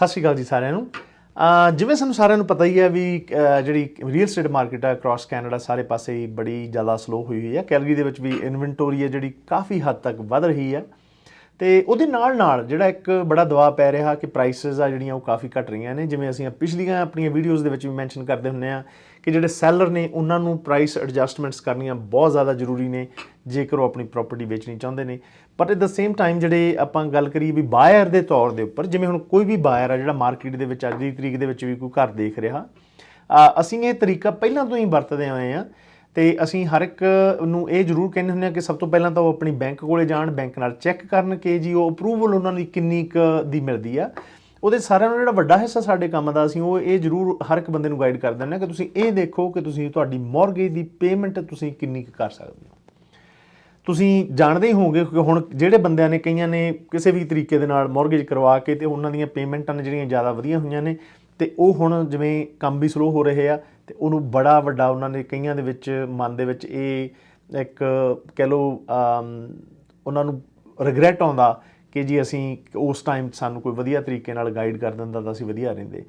ਸਤਿ ਸ਼੍ਰੀ ਅਕਾਲ ਜੀ ਸਾਰਿਆਂ ਨੂੰ। ਜਿਵੇਂ ਸਾਨੂੰ ਸਾਰਿਆਂ ਨੂੰ ਪਤਾ ਹੀ ਹੈ ਵੀ ਜਿਹੜੀ ਰੀਅਲ ਏਸਟੇਟ ਮਾਰਕੀਟ ਹੈ ਅਕ੍ਰੋਸ ਕੈਨੇਡਾ ਸਾਰੇ ਪਾਸੇ ਬੜੀ ਜ਼ਿਆਦਾ ਸਲੋ ਹੋਈ ਹੋਈ ਹੈ ਕੈਲਗਰੀ ਦੇ ਵਿੱਚ ਵੀ ਇਨਵੈਂਟੋਰੀ ਹੈ ਜਿਹੜੀ ਕਾਫੀ ਹੱਦ ਤੱਕ ਵੱਧ ਰਹੀ ਹੈ। ਤੇ ਉਹਦੇ ਨਾਲ ਨਾਲ ਜਿਹੜਾ ਇੱਕ ਬੜਾ ਦਬਾਅ ਪੈ ਰਿਹਾ ਕਿ ਪ੍ਰਾਈਸਸ ਆ ਜਿਹੜੀਆਂ ਉਹ ਕਾਫੀ ਘਟ ਰਹੀਆਂ ਨੇ। ਜਿਵੇਂ ਅਸੀਂ ਪਿਛਲੀਆਂ ਆਪਣੀਆਂ ਵੀਡੀਓਜ਼ ਦੇ ਵਿੱਚ ਵੀ ਮੈਂਸ਼ਨ ਕਰਦੇ ਹੁੰਨੇ ਆ ਕਿ ਜਿਹੜੇ ਸੈਲਰ ਨੇ, ਉਹਨਾਂ ਨੂੰ ਪ੍ਰਾਈਸ ਐਡਜਸਟਮੈਂਟਸ ਕਰਨੀਆਂ ਬਹੁਤ ਜ਼ਿਆਦਾ ਜ਼ਰੂਰੀ ਨੇ। ਜੇਕਰ ਉਹ ਆਪਣੀ ਪ੍ਰਾਪਰਟੀ ਵੇਚਣੀ ਚਾਹੁੰਦੇ ਨੇ। ਪਰ ਐਟ ਦ ਸੇਮ ਟਾਈਮ ਜਿਹੜੇ ਆਪਾਂ ਗੱਲ ਕਰੀਏ ਵੀ ਬਾਇਰ ਦੇ ਤੌਰ ਦੇ ਉੱਪਰ, ਜਿਵੇਂ ਹੁਣ ਕੋਈ ਵੀ ਬਾਇਰ ਆ ਜਿਹੜਾ ਮਾਰਕੀਟ ਦੇ ਵਿੱਚ ਅੱਜ ਦੀ ਤਰੀਕ ਦੇ ਵਿੱਚ ਵੀ ਕੋਈ ਘਰ ਦੇਖ ਰਿਹਾ ਅਸੀਂ ਇਹ ਤਰੀਕਾ ਪਹਿਲਾਂ ਤੋਂ ਹੀ ਵਰਤਦੇ ਆਏ ਆ ਤੇ ਅਸੀਂ ਹਰ ਇੱਕ ਨੂੰ ਇਹ ਜ਼ਰੂਰ ਕਹਿੰਦੇ ਹੁੰਦੇ ਆ ਕਿ ਸਭ ਤੋਂ ਪਹਿਲਾਂ ਤਾਂ ਉਹ ਆਪਣੀ ਬੈਂਕ ਕੋਲੇ ਜਾਣ ਬੈਂਕ ਨਾਲ ਚੈੱਕ ਕਰਨ ਕਿ ਜੀ ਉਹ ਅਪਰੂਵਲ ਉਹਨਾਂ ਦੀ ਕਿੰਨੀ ਕੁ ਦੀ ਮਿਲਦੀ ਆ। ਉਹਦੇ ਸਾਰਿਆਂ ਨੂੰ ਜਿਹੜਾ ਵੱਡਾ ਹਿੱਸਾ ਸਾਡੇ ਕੰਮ ਦਾ ਅਸੀਂ ਉਹ ਇਹ ਜ਼ਰੂਰ ਹਰ ਇੱਕ ਬੰਦੇ ਨੂੰ ਗਾਈਡ ਕਰ ਦਿੰਦੇ ਆ ਕਿ ਤੁਸੀਂ ਇਹ ਦੇਖੋ ਕਿ ਤੁਸੀਂ ਤੁਹਾਡੀ ਮੌਰਗੇਜ ਦੀ ਪੇਮੈਂਟ ਤੁਸੀਂ ਕਿੰਨੀ ਕੁ ਕਰ ਸਕਦੇ ਹੋ। ਤੁਸੀਂ ਜਾਣਦੇ ਹੀ ਹੋਵੋਗੇ ਕਿ ਹੁਣ ਜਿਹੜੇ ਬੰਦਿਆਂ ਨੇ ਕਈਆਂ ਨੇ ਕਿਸੇ ਵੀ ਤਰੀਕੇ ਦੇ ਨਾਲ ਮੌਰਗੇਜ ਕਰਵਾ ਕੇ ਤੇ ਉਹਨਾਂ ਦੀਆਂ ਪੇਮੈਂਟਾਂ ਨੇ ਜਿਹੜੀਆਂ ਜ਼ਿਆਦਾ ਵਧੀਆ ਹੋਈਆਂ ਨੇ ਤੇ ਉਹ ਹੁਣ ਜਿਵੇਂ ਕੰਮ ਵੀ ਸਲੋ ਹੋ ਰਹੇ ਆ ਤੇ ਉਹਨੂੰ ਬੜਾ ਵੱਡਾ ਉਹਨਾਂ ਨੇ ਕਈਆਂ ਦੇ ਵਿੱਚ ਮਨ ਦੇ ਵਿੱਚ ਇਹ ਇੱਕ ਕਹਿ ਲਓ ਉਹਨਾਂ ਨੂੰ ਰਿਗਰੈਟ ਆਉਂਦਾ ਕਿ ਜੀ ਅਸੀਂ ਉਸ ਟਾਈਮ ਸਾਨੂੰ ਕੋਈ ਵਧੀਆ ਤਰੀਕੇ ਨਾਲ ਗਾਈਡ ਕਰ ਦਿੰਦਾ ਤਾਂ ਅਸੀਂ ਵਧੀਆ ਰਹਿੰਦੇ।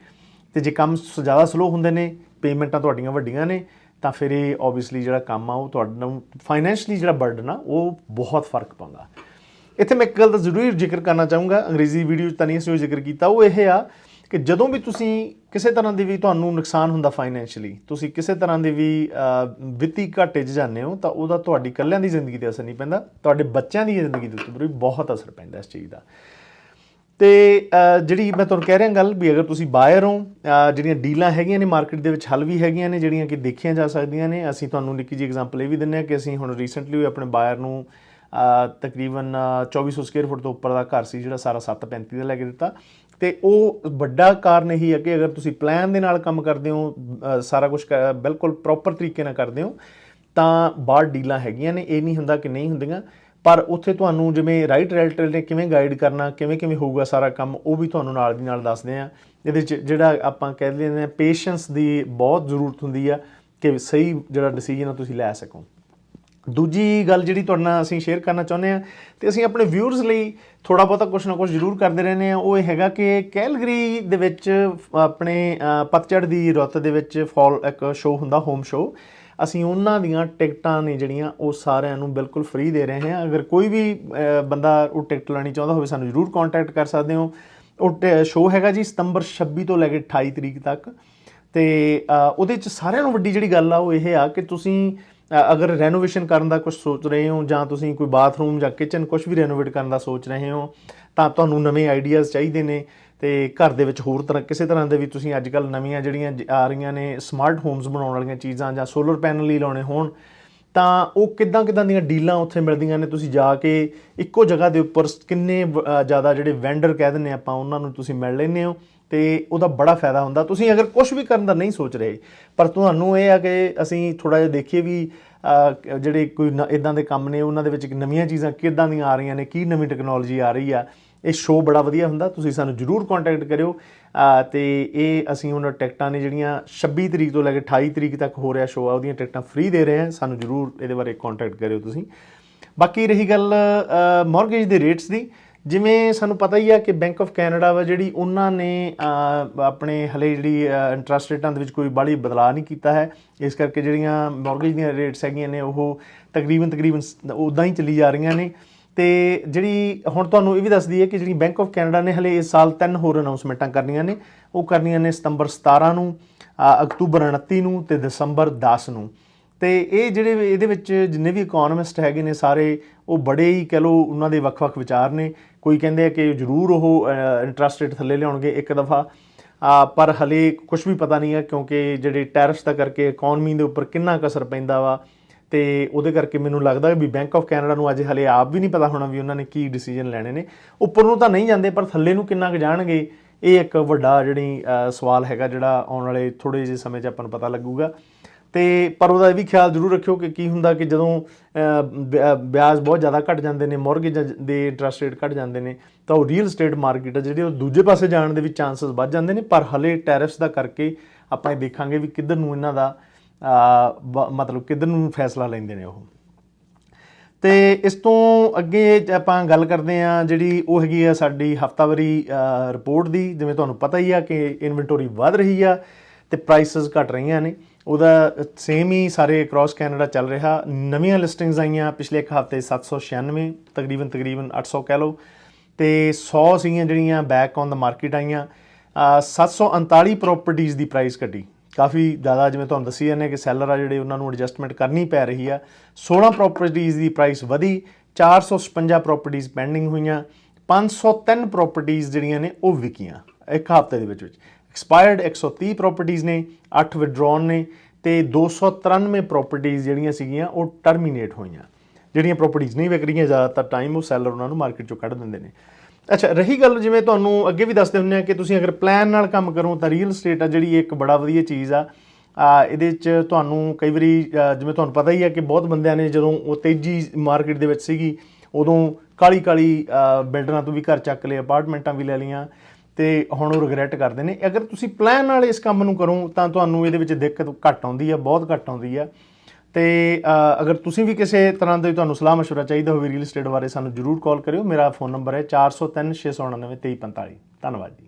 ਤੇ ਜੇ ਕੰਮ ਸ- ਜ਼ਿਆਦਾ ਸਲੋ ਹੁੰਦੇ ਨੇ ਪੇਮੈਂਟਾਂ ਤੁਹਾਡੀਆਂ ਵੱਡੀਆਂ ਨੇ ਤਾਂ ਫਿਰ ਇਹ ਆਬਵੀਅਸਲੀ ਜਿਹੜਾ ਕੰਮ ਆ, ਉਹ ਤੁਹਾਡੇ ਨਾਲ ਫਾਈਨੈਂਸ਼ਲੀ ਜਿਹੜਾ ਬਰਡਨ ਆ, ਉਹ ਬਹੁਤ ਫ਼ਰਕ ਪਾਉਂਦਾ। ਇੱਥੇ ਮੈਂ ਇੱਕ ਗੱਲ ਦਾ ਜ਼ਰੂਰ ਜ਼ਿਕਰ ਕਰਨਾ ਚਾਹੂੰਗਾ, ਅੰਗਰੇਜ਼ੀ ਵੀਡੀਓ 'ਚ ਤਾਂ ਨਹੀਂ ਅਸੀਂ ਜ਼ਿਕਰ ਕੀਤਾ, ਉਹ ਇਹ ਆ ਕਿ ਜਦੋਂ ਵੀ ਤੁਸੀਂ ਕਿਸੇ ਤਰ੍ਹਾਂ ਦੀ ਵੀ ਤੁਹਾਨੂੰ ਨੁਕਸਾਨ ਹੁੰਦਾ ਫਾਈਨੈਂਸ਼ਲੀ ਤੁਸੀਂ ਕਿਸੇ ਤਰ੍ਹਾਂ ਦੇ ਵੀ ਵਿੱਤੀ ਘਾਟੇ 'ਚ ਜਾਂਦੇ ਹੋ, ਤਾਂ ਉਹਦਾ ਤੁਹਾਡੀ ਇਕੱਲਿਆਂ ਦੀ ਜ਼ਿੰਦਗੀ ਤੇ ਅਸਰ ਨਹੀਂ ਪੈਂਦਾ, ਤੁਹਾਡੇ ਬੱਚਿਆਂ ਦੀ ਜ਼ਿੰਦਗੀ ਦੇ ਉੱਤੇ ਬਹੁਤ ਅਸਰ ਪੈਂਦਾ ਇਸ ਚੀਜ਼ ਦਾ। ਤੇ ਜਿਹੜੀ ਮੈਂ ਤੁਹਾਨੂੰ ਕਹਿ ਰਿਹਾ ਗੱਲ ਵੀ ਅਗਰ ਤੁਸੀਂ ਬਾਇਰ ਹੋ ਜਿਹੜੀਆਂ ਡੀਲਾਂ ਹੈਗੀਆਂ ਨੇ ਮਾਰਕੀਟ ਦੇ ਵਿੱਚ ਹੱਲ ਵੀ ਹੈਗੀਆਂ ਨੇ ਜਿਹੜੀਆਂ ਕਿ ਦੇਖੀਆਂ ਜਾ ਸਕਦੀਆਂ ਨੇ ਅਸੀਂ ਤੁਹਾਨੂੰ ਨਿੱਕੀ ਜਿਹੀ ਐਗਜ਼ਾਮਪਲ ਇਹ ਵੀ ਦਿੰਨੇ ਆ ਕਿ ਅਸੀਂ ਹੁਣ ਰੀਸੈਂਟਲੀ ਆਪਣੇ ਬਾਇਰ ਨੂੰ ਤਕਰੀਬਨ ਅਹ, 2400 ਸਕੁਅਰ ਫੁੱਟ ਤੋਂ ਉੱਪਰ ਦਾ ਘਰ ਸੀ ਜਿਹੜਾ ਸਾਰਾ 735 ਦਾ ਲੈ ਕੇ ਦਿੱਤਾ। ਤੇ ਉਹ ਵੱਡਾ ਕਾਰਨ ਇਹੀ ਹੈ ਕਿ ਅਗਰ ਤੁਸੀਂ ਪਲਾਨ ਦੇ ਨਾਲ ਕੰਮ ਕਰਦੇ ਹੋ ਅਹ, ਸਾਰਾ ਕੁਝ ਬਿਲਕੁਲ ਪ੍ਰੋਪਰ ਤਰੀਕੇ ਨਾਲ ਕਰਦੇ ਹੋ ਤਾਂ ਬਾਹਰ ਡੀਲਾਂ ਹੈਗੀਆਂ ਨੇ ਇਹ ਨਹੀਂ ਹੁੰਦਾ ਕਿ ਨਹੀਂ ਹੁੰਦੀਆਂ। ਪਰ ਉੱਥੇ ਤੁਹਾਨੂੰ ਜਿਵੇਂ ਰਾਈਟ ਰੈਲਟਰ ਨੇ ਕਿਵੇਂ ਗਾਈਡ ਕਰਨਾ, ਕਿਵੇਂ ਕਿਵੇਂ ਹੋਊਗਾ ਸਾਰਾ ਕੰਮ, ਉਹ ਵੀ ਤੁਹਾਨੂੰ ਨਾਲ ਦੀ ਨਾਲ ਦੱਸਦੇ ਆ। ਇਹਦੇ ਚ ਜਿਹੜਾ ਆਪਾਂ ਕਹਿ ਲੈਂਦੇ ਆ ਪੇਸ਼ੈਂਸ ਦੀ ਬਹੁਤ ਜ਼ਰੂਰਤ ਹੁੰਦੀ ਆ ਕਿ ਸਹੀ ਜਿਹੜਾ ਡਿਸੀਜਨ ਆ ਤੁਸੀਂ ਲੈ ਸਕੋ। ਦੂਜੀ ਗੱਲ ਜਿਹੜੀ ਤੁਹਾਡੇ ਨਾਲ ਅਸੀਂ ਸ਼ੇਅਰ ਕਰਨਾ ਚਾਹੁੰਦੇ ਆ ਤੇ ਅਸੀਂ ਆਪਣੇ ਵਿਊਅਰਸ ਲਈ ਥੋੜਾ ਬਹੁਤਾ ਕੁਝ ਨਾ ਕੁਝ ਜ਼ਰੂਰ ਕਰਦੇ ਰਹਿੰਦੇ ਆ। ਉਹ ਇਹ ਹੈਗਾ ਕਿ ਕੈਲਗਰੀ ਦੇ ਵਿੱਚ ਆਪਣੇ ਪਤਝੜ ਦੀ ਰੁੱਤ ਦੇ ਵਿੱਚ ਫਾਲ, ਇੱਕ ਸ਼ੋਅ ਹੁੰਦਾ ਹੋਮ ਸ਼ੋਅ ਅਸੀਂ ਉਹਨਾਂ ਦੀਆਂ ਟਿਕਟਾਂ ਨੇ ਜਿਹੜੀਆਂ ਉਹ ਸਾਰਿਆਂ ਨੂੰ ਬਿਲਕੁਲ ਫ੍ਰੀ ਦੇ ਰਹੇ ਹਾਂ। ਅਗਰ ਕੋਈ ਵੀ ਬੰਦਾ ਉਹ ਟਿਕਟ ਲੈਣੀ ਚਾਹੁੰਦਾ ਹੋਵੇ, ਸਾਨੂੰ ਜ਼ਰੂਰ ਕੰਟੈਕਟ ਕਰ ਸਕਦੇ ਹੋ। ਉਹ ਸ਼ੋਅ ਹੈਗਾ ਜੀ ਸਤੰਬਰ 26 ਤੋਂ ਲੈ ਕੇ 28 ਤਰੀਕ ਤੱਕ। ਤੇ ਉਹਦੇ ਚ ਸਾਰਿਆਂ ਨੂੰ ਵੱਡੀ ਜਿਹੜੀ ਗੱਲ ਆ ਉਹ ਇਹ ਆ ਕਿ ਤੁਸੀਂ ਅਗਰ ਰੈਨੋਵੇਸ਼ਨ ਕਰਨ ਦਾ ਕੁਝ ਸੋਚ ਰਹੇ ਹੋ ਜਾਂ ਤੁਸੀਂ ਕੋਈ ਬਾਥਰੂਮ ਜਾਂ ਕਿਚਨ ਕੁਝ ਵੀ ਰੈਨੋਵੇਟ ਕਰਨ ਦਾ ਸੋਚ ਰਹੇ ਹੋ, ਤਾਂ ਤੁਹਾਨੂੰ ਨਵੇਂ ਆਈਡੀਆਜ਼ ਚਾਹੀਦੇ ਨੇ ਤੇ ਘਰ ਦੇ ਵਿੱਚ ਹੋਰ ਤਰ੍ਹਾਂ, ਕਿਸੇ ਤਰ੍ਹਾਂ ਦੇ ਵੀ ਤੁਸੀਂ ਅੱਜ ਕੱਲ ਨਵੀਆਂ ਜਿਹੜੀਆਂ ਆ ਰਹੀਆਂ ਨੇ ਸਮਾਰਟ ਹੋਮਸ ਬਣਾਉਣ ਵਾਲੀਆਂ ਚੀਜ਼ਾਂ ਜਾਂ ਸੋਲਰ ਪੈਨਲ ਹੀ ਲਾਉਣੇ ਹੋਣ, ਤਾਂ ਉਹ ਕਿੱਦਾਂ ਕਿੱਦਾਂ ਦੀਆਂ ਡੀਲਾਂ ਉੱਥੇ ਮਿਲਦੀਆਂ ਨੇ? ਤੁਸੀਂ ਜਾ ਕੇ ਇੱਕੋ ਜਗ੍ਹਾ ਦੇ ਉੱਪਰ ਕਿੰਨੇ ਵ- ਜ਼ਿਆਦਾ ਜਿਹੜੇ ਵੈਂਡਰ ਕਹਿ ਦਿੰਨੇ ਆਪਾਂ, ਉਹਨਾਂ ਨੂੰ ਤੁਸੀਂ ਮਿਲ ਲੈਂਦੇ ਹੋ। ਤੇ ਉਹਦਾ ਬੜਾ ਫਾਇਦਾ ਹੁੰਦਾ। ਤੁਸੀਂ ਅਗਰ ਕੁਝ ਵੀ ਕਰਨ ਦਾ ਨਹੀਂ ਸੋਚ ਰਹੇ ਪਰ ਤੁਹਾਨੂੰ ਇਹ ਆ ਕਿ ਅਸੀਂ ਥੋੜਾ ਜਿਹਾ ਦੇਖੀਏ ਵੀ ਜਿਹੜੇ ਕੋਈ ਇਦਾਂ ਦੇ ਕੰਮ ਨੇ ਉਹਨਾਂ ਦੇ ਵਿੱਚ ਨਵੀਆਂ ਚੀਜ਼ਾਂ ਕਿੱਦਾਂ ਦੀਆਂ ਆ ਰਹੀਆਂ ਨੇ ਕੀ ਨਵੀਂ ਟੈਕਨੋਲੋਜੀ ਆ ਰਹੀ ਆ ਇਹ ਸ਼ੋਅ ਬੜਾ ਵਧੀਆ ਹੁੰਦਾ। ਤੁਸੀਂ ਸਾਨੂੰ ਜਰੂਰ ਕੰਟੈਕਟ ਕਰਿਓ। ਅ, ਤੇ ਇਹ ਅਸੀਂ ਉਹਨਾਂ ਟਿਕਟਾਂ ਨੇ ਜਿਹੜੀਆਂ 26 ਤਰੀਕ ਤੋਂ ਲੈ ਕੇ 28 ਤਰੀਕ ਤੱਕ ਹੋ ਰਿਹਾ ਸ਼ੋਅ ਆ ਉਹਦੀਆਂ ਟਿਕਟਾਂ ਫ੍ਰੀ ਦੇ ਰਹੇ ਹਾਂ ਸਾਨੂੰ ਜਰੂਰ ਇਹਦੇ ਬਾਰੇ ਕੰਟੈਕਟ ਕਰਿਓ ਤੁਸੀਂ। ਬਾਕੀ ਰਹੀ ਗੱਲ ਮਾਰਗੇਜ ਦੇ ਰੇਟਸ ਦੀ ਜਿਵੇਂ ਸਾਨੂੰ ਪਤਾ ਹੀ ਆ ਕਿ ਬੈਂਕ ਆਫ ਕੈਨੇਡਾ ਵਾ ਜਿਹੜੀ ਉਹਨਾਂ ਨੇ ਆਪਣੇ ਹਲੇ ਜਿਹੜੀ ਇੰਟਰਸਟ ਰੇਟਾਂ ਦੇ ਵਿੱਚ ਕੋਈ ਬਾਹਲੀ ਬਦਲਾਅ ਨਹੀਂ ਕੀਤਾ ਹੈ। ਇਸ ਕਰਕੇ ਜਿਹੜੀਆਂ ਮਾਰਗੇਜ ਦੀਆਂ ਰੇਟਸ ਹੈਗੀਆਂ ਨੇ, ਉਹ ਤਕਰੀਬਨ ਤਕਰੀਬਨ ਉਦਾਂ ਹੀ ਚੱਲੀ ਜਾ ਰਹੀਆਂ ਨੇ। ਤੇ ਜਿਹੜੀ, ਹੁਣ ਤੁਹਾਨੂੰ ਇਹ ਵੀ ਦੱਸਦੀ ਹੈ ਕਿ ਜਿਹੜੀ ਬੈਂਕ ਆਫ ਕੈਨੇਡਾ ਨੇ ਹਲੇ ਇਸ ਸਾਲ ਤਿੰਨ ਹੋਰ ਅਨਾਉਂਸਮੈਂਟਾਂ ਕਰਨੀਆਂ ਨੇ। ਉਹ ਕਰਨੀਆਂ ਨੇ ਸਤੰਬਰ 17 ਨੂੰ ਅਕਤੂਬਰ 29 ਨੂੰ ਤੇ ਦਸੰਬਰ 10 ਨੂੰ। ਤੇ ਇਹ ਜਿਹੜੇ ਇਹਦੇ ਵਿੱਚ ਜਿੰਨੇ ਵੀ ਇਕਨੋਮਿਸਟ ਹੈਗੇ ਨੇ ਸਾਰੇ, ਉਹ ਬੜੇ ਹੀ ਕਹ ਲਓ ਉਹਨਾਂ ਦੇ ਵੱਖ-ਵੱਖ ਵਿਚਾਰ ਨੇ। ਕੋਈ ਕਹਿੰਦੇ ਆ ਕਿ ਜ਼ਰੂਰ ਉਹ ਇੰਟਰਸਟ ਰੇਟ ਥੱਲੇ ਲਿਆਉਣਗੇ ਇੱਕ ਦਫਾ। ਪਰ ਹਲੇ ਕੁਝ ਵੀ ਪਤਾ ਨਹੀਂ ਹੈ ਕਿਉਂਕਿ ਜਿਹੜੇ ਟੈਰਿਫਸ ਦਾ ਕਰਕੇ ਇਕਨੋਮੀ ਦੇ ਉੱਪਰ ਕਿੰਨਾ ਕੁ ਅਸਰ ਪੈਂਦਾ ਵਾ। ਤੇ ਉਹਦੇ ਕਰਕੇ ਮੈਨੂੰ ਲੱਗਦਾ ਵੀ ਬੈਂਕ ਆਫ ਕੈਨੇਡਾ ਨੂੰ ਅਜੇ ਹਲੇ ਆਪ ਵੀ ਨਹੀਂ ਪਤਾ ਹੋਣਾ ਵੀ ਉਹਨਾਂ ਨੇ ਕੀ ਡਿਸੀਜਨ ਲੈਣੇ ਨੇ। ਉੱਪਰ ਨੂੰ ਤਾਂ ਨਹੀਂ ਜਾਂਦੇ, ਪਰ ਥੱਲੇ ਨੂੰ ਕਿੰਨਾ ਕੁ ਜਾਣਗੇ, ਇਹ ਇੱਕ ਵੱਡਾ ਜਿਹੜੀ ਸਵਾਲ ਹੈਗਾ ਜਿਹੜਾ ਆਉਣ ਵਾਲੇ ਥੋੜੇ ਜਿਹੇ ਸਮੇਂ 'ਚ ਆਪਾਂ ਨੂੰ ਪਤਾ ਲੱਗੂਗਾ। ਤੇ ਪਰ ਉਹਦਾ ਇਹ ਵੀ ਖਿਆਲ ਜ਼ਰੂਰ ਰੱਖਿਓ ਕਿ ਕੀ ਹੁੰਦਾ ਕਿ ਜਦੋਂ ਅ, ਵਿਆਜ ਬਹੁਤ ਜ਼ਿਆਦਾ ਘਟ ਜਾਂਦੇ ਨੇ ਮੌਰਗੇਜ ਦੇ ਇੰਟਰਸਟ ਰੇਟ ਘਟ ਜਾਂਦੇ ਨੇ ਤਾਂ ਉਹ ਰੀਅਲ ਏਸਟੇਟ ਮਾਰਕੀਟ ਆ ਜਿਹੜੀ ਉਹ ਦੂਜੇ ਪਾਸੇ ਜਾਣ ਦੇ ਵੀ ਚਾਂਸਸ ਵੱਧ ਜਾਂਦੇ ਨੇ ਪਰ ਹਲੇ ਟੈਰਿਫਸ ਦਾ ਕਰਕੇ ਆਪਾਂ ਇਹ ਦੇਖਾਂਗੇ ਵੀ ਕਿੱਧਰ ਨੂੰ ਇਹਨਾਂ ਦਾ ਅ, ਮਤਲਬ ਕਿੱਧਰ ਨੂੰ ਫੈਸਲਾ ਲੈਂਦੇ ਨੇ ਉਹ। ਤੇ ਇਸ ਤੋਂ ਅੱਗੇ ਆਪਾਂ ਗੱਲ ਕਰਦੇ ਆ ਜਿਹੜੀ ਉਹ ਹੈਗੀ ਆ ਸਾਡੀ ਹਫਤਾਵਾਰੀ ਰਿਪੋਰਟ ਦੀ ਜਿਵੇਂ ਤੁਹਾਨੂੰ ਪਤਾ ਹੀ ਆ ਕਿ ਇਨਵੈਂਟੋਰੀ ਵਧ ਰਹੀ ਆ ਤੇ ਪ੍ਰਾਈਸਸ ਘਟ ਰਹੀਆਂ ਨੇ। ਉਹਦਾ ਸੇਮ ਹੀ ਸਾਰੇ ਅਕ੍ਰੋਸ ਕੈਨੇਡਾ ਚੱਲ ਰਿਹਾ। ਨਵੀਆਂ ਲਿਸਟਿੰਗਸ ਆਈਆਂ ਪਿਛਲੇ ਇੱਕ ਹਫ਼ਤੇ 796 ਤਕਰੀਬਨ ਤਕਰੀਬਨ 800 ਕਹਿ ਲਓ। ਤੇ 100 ਸੀਗੀਆਂ ਜਿਹੜੀਆਂ ਬੈਕ ਔਨ ਦਾ ਮਾਰਕੀਟ ਆਈਆਂ। ਅਹ 739 ਪ੍ਰਾਪਰਟੀਆਂ ਦੀ ਪ੍ਰਾਈਸ ਘਟੀ ਕਾਫੀ ਜ਼ਿਆਦਾ ਜਿਵੇਂ ਤੁਹਾਨੂੰ ਦੱਸੀ ਜਾਂਦੇ ਕਿ ਸੈਲਰ ਆ ਜਿਹੜੇ ਉਹਨਾਂ ਨੂੰ ਐਡਜਸਟਮੈਂਟ ਕਰਨੀ ਪੈ ਰਹੀ ਆ। 16 ਪ੍ਰਾਪਰਟੀਆਂ ਦੀ ਪ੍ਰਾਈਸ ਵਧੀ 456 ਪ੍ਰਾਪਰਟੀਆਂ ਪੈਂਡਿੰਗ ਹੋਈਆਂ। 503 ਪ੍ਰਾਪਰਟੀਆਂ ਜਿਹੜੀਆਂ ਨੇ ਉਹ ਵਿਕੀਆਂ ਇੱਕ ਹਫ਼ਤੇ ਦੇ ਵਿੱਚ ਵਿੱਚ। ਐਕਸਪਾਇਰਡ 130 ਪ੍ਰਾਪਰਟੀਆਂ ਨੇ 8 ਵਿਡਰਾਉਨ ਨੇ ਤੇ 293 ਪ੍ਰਾਪਰਟੀਆਂ ਜਿਹੜੀਆਂ ਸੀਗੀਆਂ, ਉਹ ਟਰਮੀਨੇਟ ਹੋਈਆਂ। ਜਿਹੜੀਆਂ ਪ੍ਰਾਪਰਟੀਆਂ ਨਹੀਂ ਵਿਕ ਰਹੀਆਂ, ਜ਼ਿਆਦਾਤਰ ਟਾਈਮ ਉਹ ਸੈਲਰ ਉਹਨਾਂ ਨੂੰ ਮਾਰਕੀਟ ਚੋਂ ਕੱਢ ਦਿੰਦੇ ਨੇ। ਅੱਛਾ, ਰਹੀ ਗੱਲ ਜਿਵੇਂ ਤੁਹਾਨੂੰ ਅੱਗੇ ਵੀ ਦੱਸਦੇ ਹੁੰਦੇ ਆ ਕਿ ਤੁਸੀਂ ਅਗਰ ਪਲਾਨ ਨਾਲ ਕੰਮ ਕਰੋ, ਤਾਂ ਰੀਅਲ ਏਸਟੇਟ ਆ ਜਿਹੜੀ ਇੱਕ ਬੜਾ ਵਧੀਆ ਚੀਜ਼ ਆ। ਇਹਦੇ ਚ ਤੁਹਾਨੂੰ ਕਈ ਵਾਰੀ ਜਿਵੇਂ ਤੁਹਾਨੂੰ ਪਤਾ ਹੀ ਆ ਕਿ ਬਹੁਤ ਬੰਦਿਆਂ ਨੇ ਜਦੋਂ ਉਹ ਤੇਜ਼ੀ ਮਾਰਕੀਟ ਦੇ ਵਿੱਚ ਸੀਗੀ, ਉਦੋਂ ਕਾਲੀ ਕਾਲੀ ਬਿਲਡਰਾਂ ਤੋਂ ਵੀ ਘਰ ਚੱਕ ਲਏ ਅਪਾਰਟਮੈਂਟਾਂ ਵੀ ਲੈ ਲਈਆਂ। ਤੇ ਹੁਣ ਉਹ ਰਿਗਰੈਟ ਕਰਦੇ ਨੇ। ਅਗਰ ਤੁਸੀਂ ਪਲਾਨ ਨਾਲ ਇਸ ਕੰਮ ਨੂੰ ਕਰੋ, ਤਾਂ ਤੁਹਾਨੂੰ ਇਹਦੇ ਵਿੱਚ ਦਿੱਕਤ ਘੱਟ ਆਉਂਦੀ ਆ, ਬਹੁਤ ਘੱਟ ਆਉਂਦੀ ਆ। ਤੇ ਅਗਰ ਤੁਸੀਂ ਵੀ ਕਿਸੇ ਤਰ੍ਹਾਂ ਦੇ ਤੁਹਾਨੂੰ ਸਲਾਹ ਮਸ਼ਵਰਾ ਚਾਹੀਦਾ ਹੋਵੇ ਰੀਅਲ ਏਸਟੇਟ ਬਾਰੇ, ਸਾਨੂੰ ਜਰੂਰ ਕਾਲ ਕਰਿਓ। ਮੇਰਾ ਫੋਨ ਨੰਬਰ ਹੈ 4036992345 ਧੰਨਵਾਦ ਜੀ।